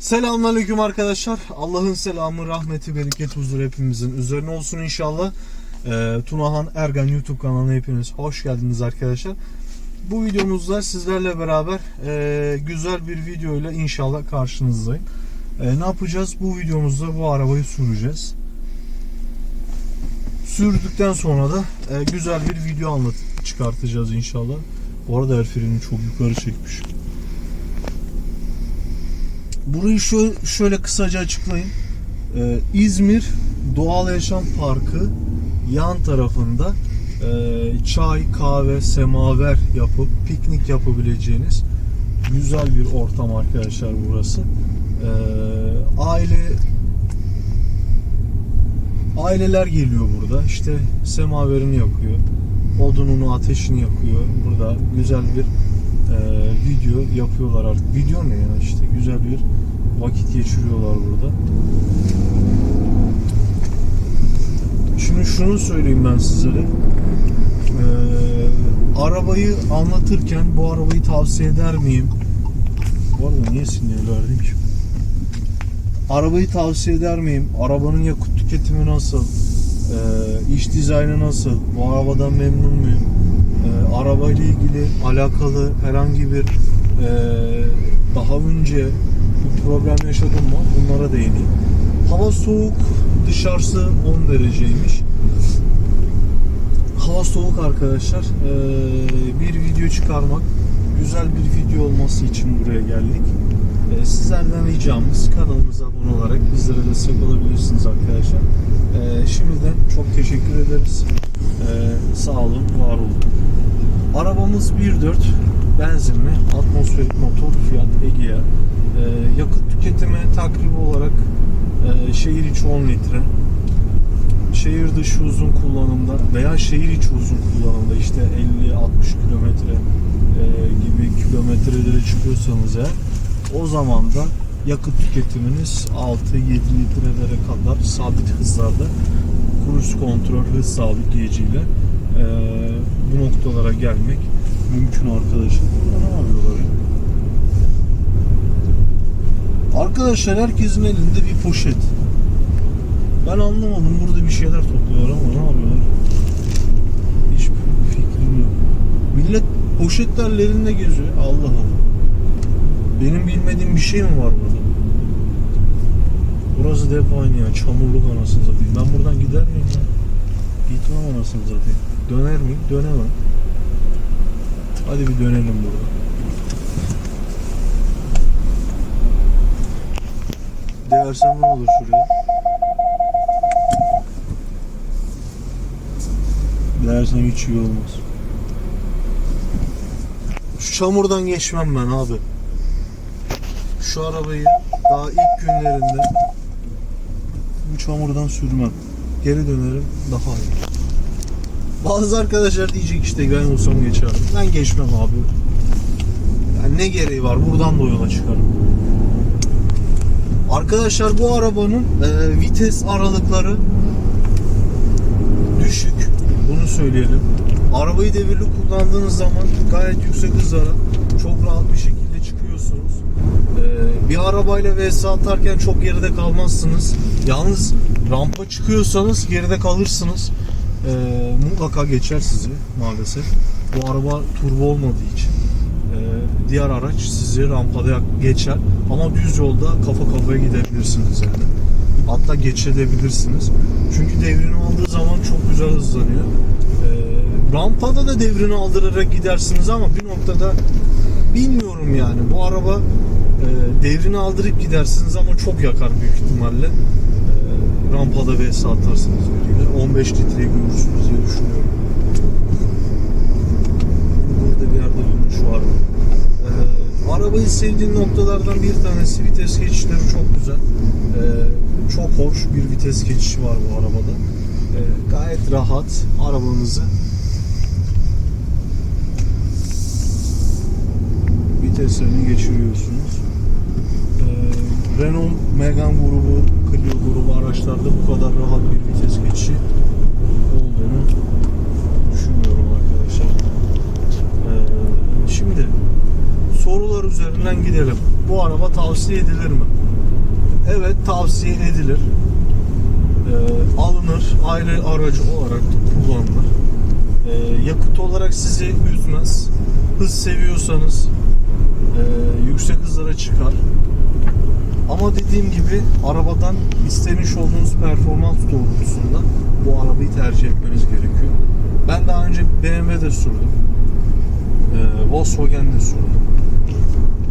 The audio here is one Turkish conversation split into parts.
Selamünaleyküm arkadaşlar. Allah'ın selamı, rahmeti, bereketi, huzur hepimizin üzerine olsun inşallah. Ee, Tunahan Ergen YouTube kanalına hepiniz hoş geldiniz arkadaşlar. Bu videomuzda sizlerle beraber e, güzel bir videoyla inşallah karşınızdayım. E, ne yapacağız? Bu videomuzda bu arabayı süreceğiz. Sürdükten sonra da e, güzel bir video anlat çıkartacağız inşallah. Bu arada el freni çok yukarı çekmiş. Burayı şöyle, şöyle kısaca açıklayayım. Ee, İzmir Doğal Yaşam Parkı yan tarafında e, çay, kahve, semaver yapıp piknik yapabileceğiniz güzel bir ortam arkadaşlar burası. Ee, aile aileler geliyor burada. İşte semaverini yakıyor. Odununu, ateşini yakıyor. Burada güzel bir e, video yapıyorlar artık. Video ne ya işte güzel bir vakit geçiriyorlar burada. Şimdi şunu söyleyeyim ben sizlere. Ee, arabayı anlatırken bu arabayı tavsiye eder miyim? Bu arada niye sinyal verdim ki? Arabayı tavsiye eder miyim? Arabanın yakıt tüketimi nasıl? Ee, iç dizaynı nasıl? Bu arabadan memnun muyum? Ee, arabayla ilgili alakalı herhangi bir e, daha önce bir problem yaşadım mı? Bunlara değineyim. Hava soğuk, dışarısı 10 dereceymiş. Hava soğuk arkadaşlar. Ee, bir video çıkarmak, güzel bir video olması için buraya geldik. Ee, sizlerden ricamız kanalımıza abone olarak bizlere destek olabilirsiniz arkadaşlar. Ee, şimdiden çok teşekkür ederiz. Ee, sağ olun, var olun. Arabamız 1.4 benzinli atmosferik motor Fiat Egea. Ee, yakıt tüketimi takribi olarak e, şehir içi 10 litre. Şehir dışı uzun kullanımda veya şehir içi uzun kullanımda işte 50-60 kilometre e, gibi kilometrelere çıkıyorsanız eğer o zaman da yakıt tüketiminiz 6-7 litrelere kadar sabit hızlarda cruise kontrol hız sabitleyiciyle e, bu noktalara gelmek mümkün. Burada ne yapıyorlar ya? Arkadaşlar herkesin elinde bir poşet. Ben anlamadım burada bir şeyler topluyorlar ama ne yapıyorlar? Hiçbir fikrim yok. Millet poşetlerlerinde geziyor. Allah Allah. Benim bilmediğim bir şey mi var burada? Burası depo aynı ya. Çamurluk anasını satayım. Ben buradan gider miyim ya? Gitmem anasını satayım. Döner miyim? Dönemem. Hadi bir dönelim burada. Değersem ne olur şuraya? Değersem hiç iyi olmaz. Şu çamurdan geçmem ben abi. Şu arabayı daha ilk günlerinde bu çamurdan sürmem. Geri dönerim daha iyi. Bazı arkadaşlar diyecek işte ben olsam geçerdim. Ben geçmem abi. Yani ne gereği var? Buradan da yola çıkarım. Arkadaşlar bu arabanın e, vites aralıkları düşük. Bunu söyleyelim. Arabayı devirli kullandığınız zaman gayet yüksek hızlara çok rahat bir şekilde çıkıyorsunuz. E, bir arabayla vs atarken çok geride kalmazsınız. Yalnız rampa çıkıyorsanız geride kalırsınız. E, mutlaka geçer sizi maalesef. Bu araba turbo olmadığı için e, diğer araç sizi rampada geçer ama düz yolda kafa kafaya gidebilirsiniz yani. Hatta geçebilirsiniz. Çünkü devrini aldığı zaman çok güzel hızlanıyor. E, rampada da devrini aldırarak gidersiniz ama bir noktada bilmiyorum yani bu araba e, devrini aldırıp gidersiniz ama çok yakar büyük ihtimalle. E, rampada vs atarsınız biriyle. 15 litreyi görürsünüz diye düşünüyorum. Burada bir yerde durmuş vardı. Ee, arabayı sevdiğim noktalardan bir tanesi vites geçişleri çok güzel. Ee, çok hoş bir vites geçişi var bu arabada. Ee, gayet rahat arabanızı viteslerini geçiriyorsunuz. Ee, Renault Megane grubu, Clio grubu araçlarda bu kadar rahat bir vites geçişi olduğunu düşünmüyorum arkadaşlar. Ee, şimdi sorular üzerinden gidelim. bu araba tavsiye edilir mi? Evet tavsiye edilir. Ee, alınır, aile aracı olarak kullanılır. Ee, yakıt olarak sizi üzmez. Hız seviyorsanız e, yüksek hızlara çıkar. Ama dediğim gibi arabadan istemiş olduğunuz performans doğrultusunda bu arabayı tercih etmeniz gerekiyor. Ben daha önce BMW'de sürdüm. Ee, Volkswagen'de sürdüm.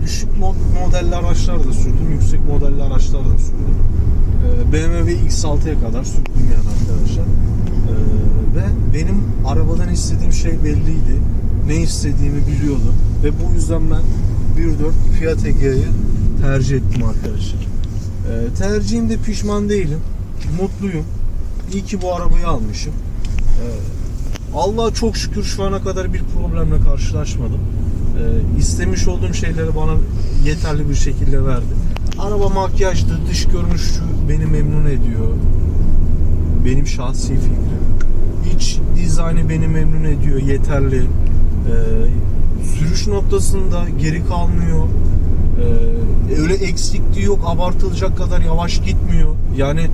Düşük mod- modelli araçlar da sürdüm. Yüksek modelli araçlar da sürdüm. Ee, BMW X6'ya kadar sürdüm yani arkadaşlar. Ee, ve benim arabadan istediğim şey belliydi. Ne istediğimi biliyordum. Ve bu yüzden ben 1.4 Fiat Egea'yı tercih ettim arkadaşlar. Ee, tercihimde pişman değilim. Mutluyum. İyi ki bu arabayı almışım. Ee, Allah'a çok şükür şu ana kadar bir problemle karşılaşmadım. Ee, istemiş olduğum şeyleri bana yeterli bir şekilde verdi. Araba makyajdı, dış görünüşü beni memnun ediyor. Benim şahsi fikrim. İç dizaynı beni memnun ediyor, yeterli. Ee, sürüş noktasında geri kalmıyor. Ee, öyle eksikliği yok, abartılacak kadar yavaş gitmiyor. Yani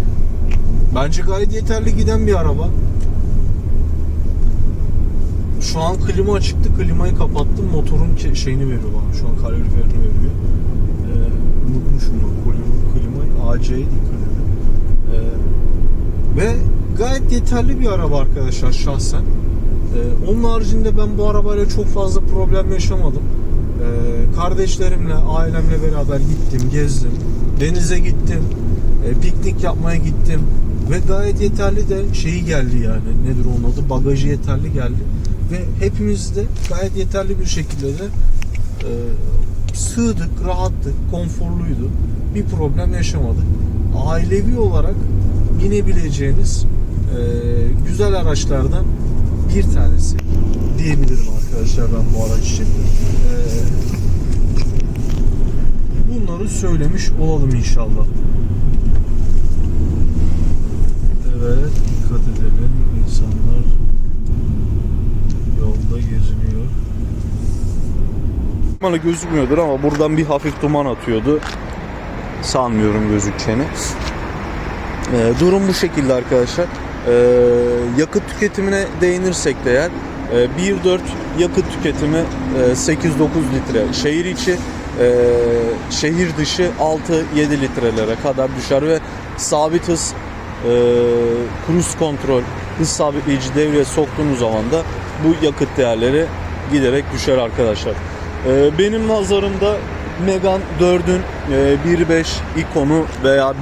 bence gayet yeterli giden bir araba. Şu an klima açıktı. Klimayı kapattım. Motorun şeyini veriyor bana. Şu an kaloriferini veriyor. Ee, unutmuşum ben klima, klimayı. AC'ye dikkat edin. Ee, ve gayet yeterli bir araba arkadaşlar şahsen. Ee, onun haricinde ben bu arabayla çok fazla problem yaşamadım. Ee, kardeşlerimle, ailemle beraber gittim, gezdim. Denize gittim. e, piknik yapmaya gittim. Ve gayet yeterli de şeyi geldi yani. Nedir onun adı? Bagajı yeterli geldi. Ve hepimiz de gayet yeterli bir şekilde de e, sığdık, rahattık, konforluydu. Bir problem yaşamadık. Ailevi olarak binebileceğiniz e, güzel araçlardan bir tanesi diyebilirim arkadaşlar ben bu araç için. E, bunları söylemiş olalım inşallah. Evet, dikkat edelim. İnsanlar yolda geziniyor. Bana gözükmüyordur ama buradan bir hafif duman atıyordu. Sanmıyorum gözükeceğini. Ee, durum bu şekilde arkadaşlar. Ee, yakıt tüketimine değinirsek de eğer e, 1.4 yakıt tüketimi e, 8-9 litre. Şehir içi e, şehir dışı 6-7 litrelere kadar düşer ve sabit hız e, cruise kontrol hız sabitleyici devreye soktuğunuz zaman da bu yakıt değerleri giderek düşer arkadaşlar. E, benim nazarımda Megane 4'ün e, 1.5 ikonu veya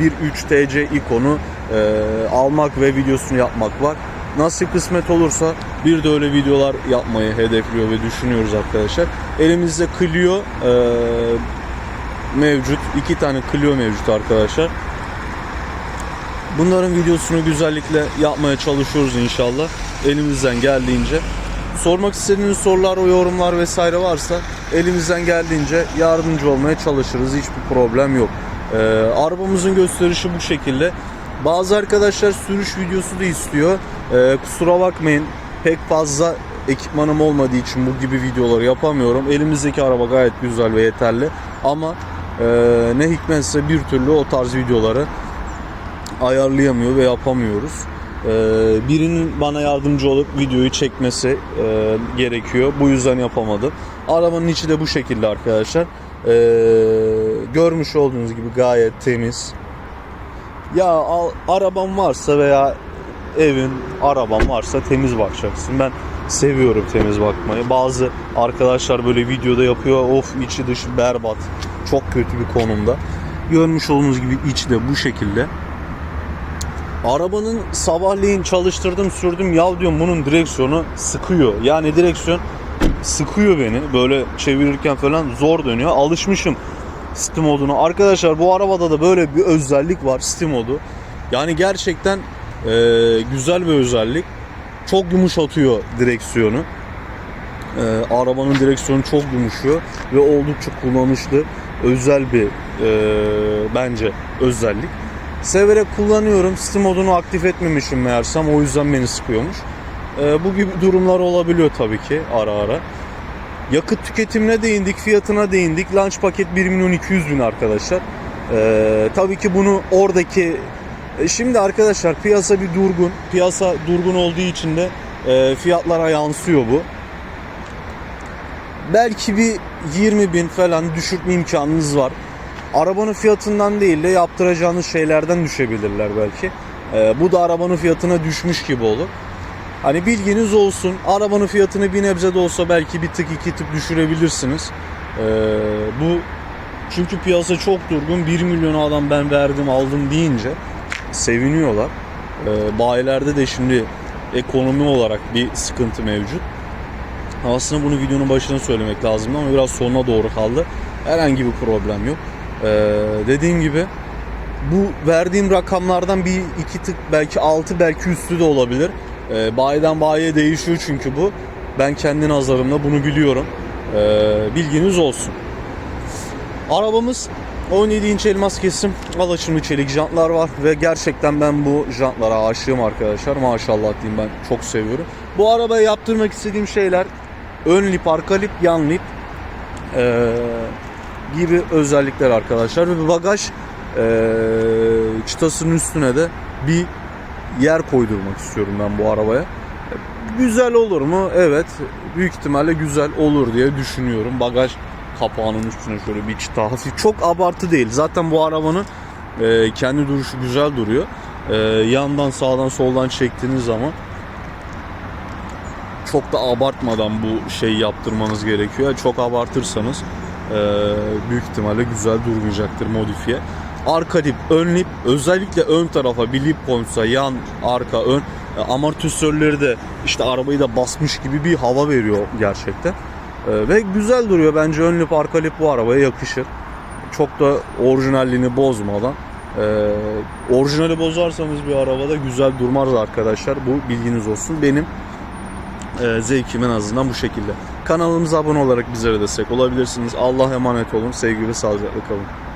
1.3 TC ikonu e, almak ve videosunu yapmak var. Nasıl kısmet olursa bir de öyle videolar yapmayı hedefliyor ve düşünüyoruz arkadaşlar. Elimizde Clio e, mevcut. iki tane Clio mevcut arkadaşlar. Bunların videosunu güzellikle yapmaya çalışıyoruz inşallah. Elimizden geldiğince. Sormak istediğiniz sorular, yorumlar vesaire varsa elimizden geldiğince yardımcı olmaya çalışırız. Hiçbir problem yok. Ee, arabamızın gösterişi bu şekilde. Bazı arkadaşlar sürüş videosu da istiyor. Ee, kusura bakmayın pek fazla ekipmanım olmadığı için bu gibi videoları yapamıyorum. Elimizdeki araba gayet güzel ve yeterli. Ama e, ne hikmetse bir türlü o tarz videoları ayarlayamıyor ve yapamıyoruz. Ee, birinin bana yardımcı olup videoyu çekmesi e, gerekiyor. Bu yüzden yapamadım. Arabanın içi de bu şekilde arkadaşlar. Ee, görmüş olduğunuz gibi gayet temiz. Ya al, araban varsa veya evin araban varsa temiz bakacaksın. Ben seviyorum temiz bakmayı. Bazı arkadaşlar böyle videoda yapıyor. Of içi dışı berbat. Çok kötü bir konumda. Görmüş olduğunuz gibi içi de bu şekilde. Arabanın sabahleyin çalıştırdım sürdüm ya diyorum bunun direksiyonu sıkıyor. Yani direksiyon sıkıyor beni böyle çevirirken falan zor dönüyor. Alışmışım Steam moduna. Arkadaşlar bu arabada da böyle bir özellik var Steam modu. Yani gerçekten e, güzel bir özellik. Çok yumuşatıyor direksiyonu. E, arabanın direksiyonu çok yumuşuyor ve oldukça kullanışlı özel bir e, bence özellik. Severek kullanıyorum. Steam modunu aktif etmemişim meğersem. O yüzden beni sıkıyormuş. Ee, bu gibi durumlar olabiliyor tabii ki ara ara. Yakıt tüketimine değindik, fiyatına değindik. Launch paket 1 milyon 200 bin arkadaşlar. Ee, tabii ki bunu oradaki e, şimdi arkadaşlar piyasa bir durgun. Piyasa durgun olduğu için de e, fiyatlara yansıyor bu. Belki bir 20 bin falan düşürtme imkanınız var. Arabanın fiyatından değil de yaptıracağınız şeylerden düşebilirler belki. Ee, bu da arabanın fiyatına düşmüş gibi olur. Hani bilginiz olsun. Arabanın fiyatını bir nebze de olsa belki bir tık iki tık düşürebilirsiniz. Ee, bu çünkü piyasa çok durgun. 1 milyona adam ben verdim aldım deyince seviniyorlar. Ee, bayilerde de şimdi ekonomi olarak bir sıkıntı mevcut. Aslında bunu videonun başına söylemek lazımdı ama biraz sonuna doğru kaldı. Herhangi bir problem yok. Ee, dediğim gibi bu verdiğim rakamlardan bir iki tık belki altı belki üstü de olabilir. Ee, bayiden bayiye değişiyor çünkü bu. Ben kendi nazarımda bunu biliyorum. Ee, bilginiz olsun. Arabamız 17 inç elmas kesim alaşımlı çelik jantlar var ve gerçekten ben bu jantlara aşığım arkadaşlar. Maşallah diyeyim ben çok seviyorum. Bu arabaya yaptırmak istediğim şeyler ön lip, arka lip, yan lip ee, gibi özellikler arkadaşlar. Ve bagaj ee, çıtasının üstüne de bir yer koydurmak istiyorum ben bu arabaya. Güzel olur mu? Evet. Büyük ihtimalle güzel olur diye düşünüyorum. Bagaj kapağının üstüne şöyle bir çıta hafif. Çok abartı değil. Zaten bu arabanın e, kendi duruşu güzel duruyor. E, yandan sağdan soldan çektiğiniz zaman çok da abartmadan bu şeyi yaptırmanız gerekiyor. Çok abartırsanız e, büyük ihtimalle güzel durmayacaktır modifiye. Arka lip, ön lip özellikle ön tarafa bir lip konsa yan, arka, ön e, amortisörleri de işte arabayı da basmış gibi bir hava veriyor gerçekten. E, ve güzel duruyor bence ön lip, arka lip bu arabaya yakışır. Çok da orijinalliğini bozmadan. E, orijinali bozarsanız bir arabada güzel durmaz arkadaşlar. Bu bilginiz olsun. Benim e, zevkim en azından bu şekilde. Kanalımıza abone olarak bizlere destek olabilirsiniz. Allah'a emanet olun. Sevgi ve sağlıcakla kalın.